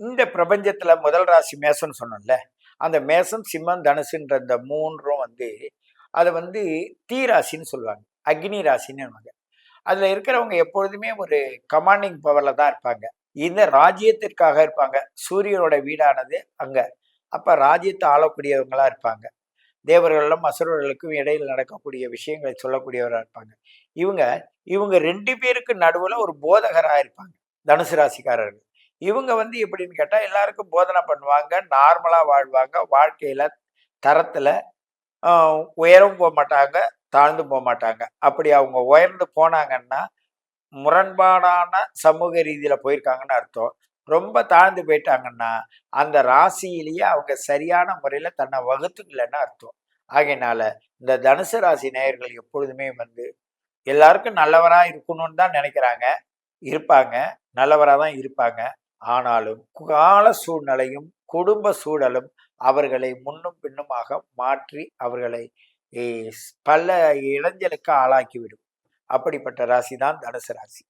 இந்த பிரபஞ்சத்துல முதல் ராசி மேசம்னு சொன்னோம்ல அந்த மேசம் சிம்மம் தனுசுன்ற இந்த மூன்றும் வந்து அதை வந்து தீ ராசின்னு சொல்லுவாங்க அக்னி ராசின்னு அதில் இருக்கிறவங்க எப்பொழுதுமே ஒரு கமாண்டிங் பவரில் தான் இருப்பாங்க. இந்த ராஜ்யத்திற்காக இருப்பாங்க. சூரியனோட வீடானது அங்கே. அப்போ ராஜ்யத்தை ஆளக்கூடியவங்களாக இருப்பாங்க. தேவர்களும் அசுரர்களுக்கும் இடையில் நடக்கக்கூடிய விஷயங்களை சொல்லக்கூடியவராக இருப்பாங்க. இவங்க இவங்க ரெண்டு பேருக்கு நடுவில் ஒரு போதகராக இருப்பாங்க. தனுசு ராசிக்காரர்கள். இவங்க வந்து எப்படின்னு கேட்டால் எல்லாருக்கும் போதனை பண்ணுவாங்க நார்மலாக வாழ்வாங்க. வாழ்க்கையில் தரத்தில் உயரவும் போக மாட்டாங்க தாழ்ந்து போக மாட்டாங்க. அப்படி அவங்க உயர்ந்து போனாங்கன்னா முரண்பாடான சமூக ரீதியில் போயிருக்காங்கன்னு அர்த்தம். ரொம்ப தாழ்ந்து போயிட்டாங்கன்னா அந்த ராசியிலேயே அவங்க சரியான முறையில் தன்னை வகுத்துக்கலன்னு அர்த்தம். ஆகையினால இந்த தனுசு ராசி நேயர்கள் எப்பொழுதுமே வந்து எல்லாருக்கும் நல்லவராக இருக்கணும்னு தான் நினைக்கிறாங்க. இருப்பாங்க நல்லவராக தான் இருப்பாங்க. ஆனாலும் கால சூழ்நிலையும் குடும்ப சூழலும் அவர்களை முன்னும் பின்னுமாக மாற்றி அவர்களை பல இளைஞலுக்கு ஆளாக்கிவிடும் அப்படிப்பட்ட ராசி தான் தனுசு ராசி.